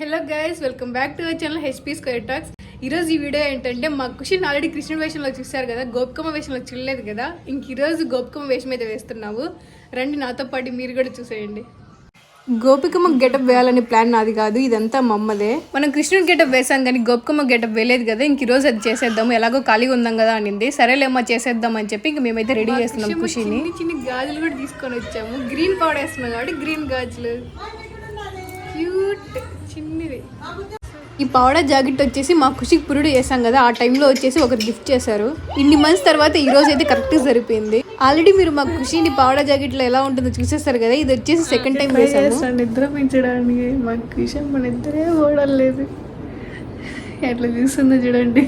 Hello guys welcome back to our channel HP square talks ఈరోజు ఈ video ఏంటంటే మా ఖుషిని ఆల్రెడీ కృష్ణుడి వేషంలో చూశారు కదా గోపికమ్మ వేషంలో చూడలేదు కదా ఇంక ఈరోజు గోపికమ్మ వేషం అయితే వేస్తున్నావు. రండి నాతో పాటు మీరు కూడా చూసేయండి. గోపికమ్మ గెటప్ వేయాలనే ప్లాన్ నాది కాదు ఇదంతా మా అమ్మదే మనం కృష్ణుడి గెటప్ వేసాం కానీ గోపికమ్మ గెటప్ వేయలేదు కదా ఇంక ఈరోజు అది చేసేద్దాము ఎలాగో ఖాళీగా ఉందాం కదా అనింది. సరేలేమ్మా చేసేద్దాం అని చెప్పి ఇంక మేమైతే రెడీ చేస్తున్నాం ఖుషిని చిన్న గాజులు కూడా తీసుకొని వచ్చాము. గ్రీన్ పౌడర్ వేస్తున్నాం కాబట్టి గ్రీన్ గాజులు. క్యూట్ చిన్నది. ఈ పౌడర్ జాకెట్ వచ్చేసి మా ఖుషికి పురుడు చేసాం కదా ఆ టైంలో వచ్చేసి ఒకరు గిఫ్ట్ చేశారు. ఇన్ని మంత్స్ తర్వాత ఈ రోజు అయితే కరెక్ట్ సరిపోయింది. ఆల్రెడీ మీరు మా ఖుషిని పౌడర్ జాకెట్లో ఎలా ఉంటుందో చూసేస్తారు కదా ఇది వచ్చేసి సెకండ్ టైం వేసాము నిద్రపించడానికి మాకు విషయం మన ఇద్దరే ఓడలేదు. ఎట్లా చూస్తుందో చూడండి.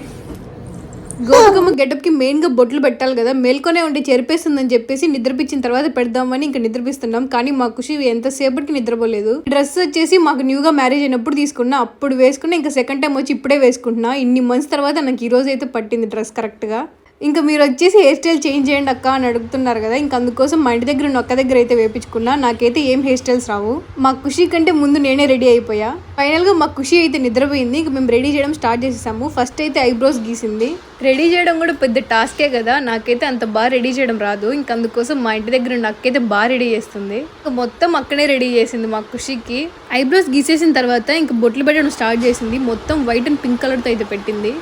గోపికమ్మ గెటప్కి మెయిన్గా బొట్లు పెట్టాలి కదా మేల్కొనే ఉండి చెరిపేస్తుందని చెప్పేసి నిద్రపించిన తర్వాత పెడదామని ఇంకా నిద్రపిస్తున్నాం. కానీ మా ఖుషి ఎంతసేపటికి నిద్రపోలేదు. డ్రెస్ వచ్చేసి మాకు న్యూగా మ్యారేజ్ అయినప్పుడు తీసుకున్నా అప్పుడు వేసుకున్నా ఇంకా సెకండ్ టైం వచ్చి ఇప్పుడే వేసుకుంటున్నా. ఇన్ని మంత్స్ తర్వాత నాకు ఈ రోజు అయితే పట్టింది డ్రెస్ కరెక్ట్గా. ఇంకా మీరు వచ్చేసి హెయిర్ స్టైల్ చేంజ్ చేయండి అక్క అని అడుగుతున్నారు కదా ఇంకా అందుకోసం మా ఇంటి దగ్గర ఉన్న ఒక్క దగ్గర అయితే వేపించుకున్నా. నాకైతే ఏం హెయిర్ స్టైల్స్ రావు. మా ఖుషి కంటే ముందు నేనే రెడీ అయిపోయా. ఫైనల్గా మా ఖుషి అయితే నిద్రపోయింది. ఇంకా మేము రెడీ చేయడం స్టార్ట్ చేసేసాము. ఫస్ట్ అయితే ఐబ్రోస్ గీసింది. రెడీ చేయడం కూడా పెద్ద టాస్కే కదా నాకైతే అంత బాగా రెడీ చేయడం రాదు. ఇంకా అందుకోసం మా ఇంటి దగ్గర నాకైతే బాగా రెడీ చేస్తుంది. ఇంకా మొత్తం అక్కడే రెడీ చేసింది మా ఖుషికి. ఐబ్రోస్ గీసేసిన తర్వాత ఇంకా బొట్లు పెట్టడం స్టార్ట్ చేసింది. మొత్తం వైట్ అండ్ పింక్ కలర్తో అయితే పెట్టింది.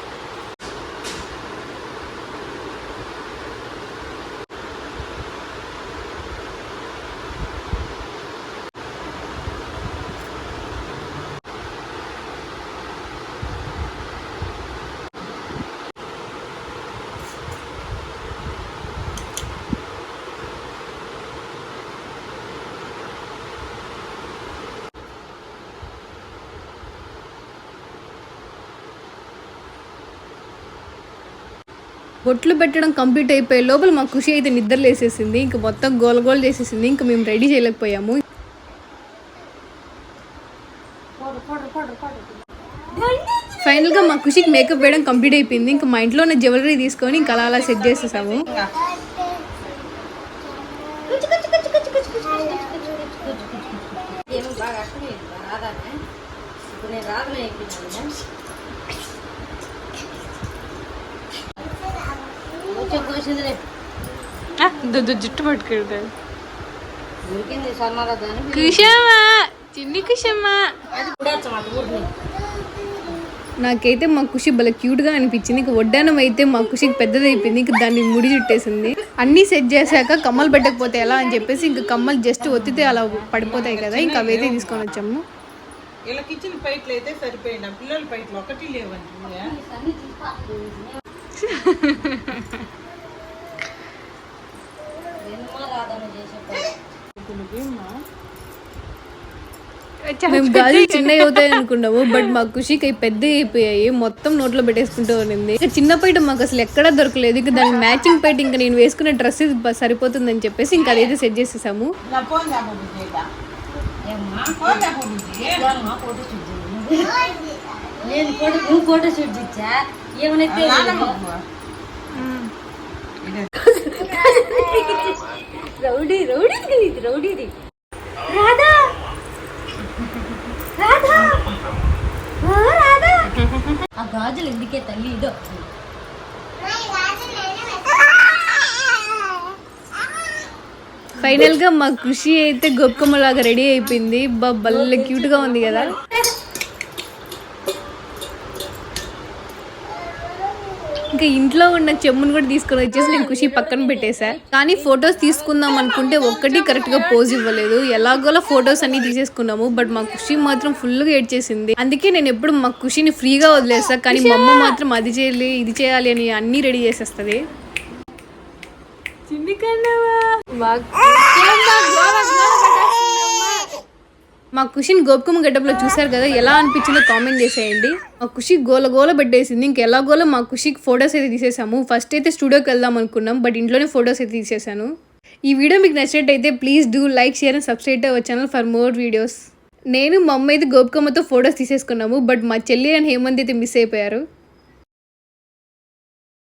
బొట్లు పెట్టడం కంప్లీట్ అయిపోయే లోపల మా ఖుషి అయితే నిద్ర లేసేసింది. ఇంకా మొత్తం గోల గోల చేసేసింది. ఇంకా మేము రెడీ చేయలేకపోయాము. ఫైనల్గా మా ఖుషికి మేకప్ వేయడం కంప్లీట్ అయిపోయింది. ఇంకా మా ఇంట్లో ఉన్న జ్యువెలరీ తీసుకొని ఇంకా అలా అలా సెట్ చేసేసాము. ఏమో ఇప్పుడు నేను జుట్టు పట్టుకెళ్తాడు కుషమ్మా చిన్ని కుషమ్మా. నాకైతే మా ఖుషి భలే క్యూట్గా అనిపించింది. ఇంకా వడ్డానం అయితే మా ఖుషికి పెద్దది అయిపోయింది ఇంకా దాన్ని ముడి చుట్టేసింది. అన్ని సెట్ చేశాక కమ్మలు పెట్టకపోతే ఎలా అని చెప్పేసి ఇంకా కమ్మలు జస్ట్ ఒత్తితే అలా పడిపోతాయి కదా. ఇంకా అవైతే తీసుకొని వచ్చాము. వీళ్ళకి ఇచ్చిన పైట్లు అయితే సరిపోయిన పిల్లల పైట్లు ఒకటి లేవండి. మేము గాజులు చిన్నవి అవుతాయి అనుకున్నాము బట్ మా ఖుషికి అవి పెద్ద అయిపోయాయి. మొత్తం నోట్లో పెట్టేసుకుంటూ ఉన్నింది ఇంకా చిన్న పైట మాకు అసలు ఎక్కడా దొరకలేదు. ఇంకా దానికి మ్యాచింగ్ పైట ఇంకా నేను వేసుకునే డ్రెస్ సరిపోతుందని చెప్పేసి ఇంకా అదైతే సెట్ చేసేసాము. నేను ఫోటో నువ్వు ఫోటో షూట్ ఏమైనా రౌడీ రౌడీది ఇది రౌడీది రాధా! రాధా! రాధా! ఆ గాజులు ఎందుకే తల్లి ఇదో? ఫైనల్గా మా ఖుషి అయితే గొప్పమ్మలాగా రెడీ అయిపోయింది. బా భలే క్యూట్గా ఉంది కదా. ఇంకా ఇంట్లో ఉన్న చెమ్మును కూడా తీసుకొని వచ్చేసి నేను ఖుషి పక్కన పెట్టేశా కానీ ఫొటోస్ తీసుకుందాం అనుకుంటే ఒక్కటి కరెక్ట్గా పోజ్ ఇవ్వలేదు. ఎలాగోలా ఫొటోస్ అన్ని తీసేసుకున్నాము. బట్ మా ఖుషి మాత్రం ఫుల్గా ఏడ్ చేసింది. అందుకే నేను ఎప్పుడు మా ఖుషిని ఫ్రీగా వదిలేస్తా. కానీ మా అమ్మ మాత్రం అది చేయాలి ఇది చేయాలి అని అన్ని రెడీ చేసేస్తుంది. చిన్ని కన్నవా? మా కుషిని గోపికమ్మ గడ్డపులో చూశారు కదా ఎలా అనిపించిందో కామెంట్ చేసేయండి. మా కుషి గోల గోల పెట్టేసింది. ఇంకెలా గోల మా కుషికి ఫొటోస్ అయితే తీసేసాము ఫస్ట్ అయితే స్టూడియోకి వెళ్దాం అనుకున్నాం బట్ ఇంట్లోనే ఫొటోస్ అయితే తీసేసాను ఈ వీడియో మీకు నచ్చినట్టయితే please do like share and subscribe our channel for more videos నేను మా అమ్మ అయితే గోపికమ్మతో ఫొటోస్ తీసేసుకున్నాము బట్ మా చెల్లి అండ్ హేమంత్ అయితే మిస్ అయిపోయారు.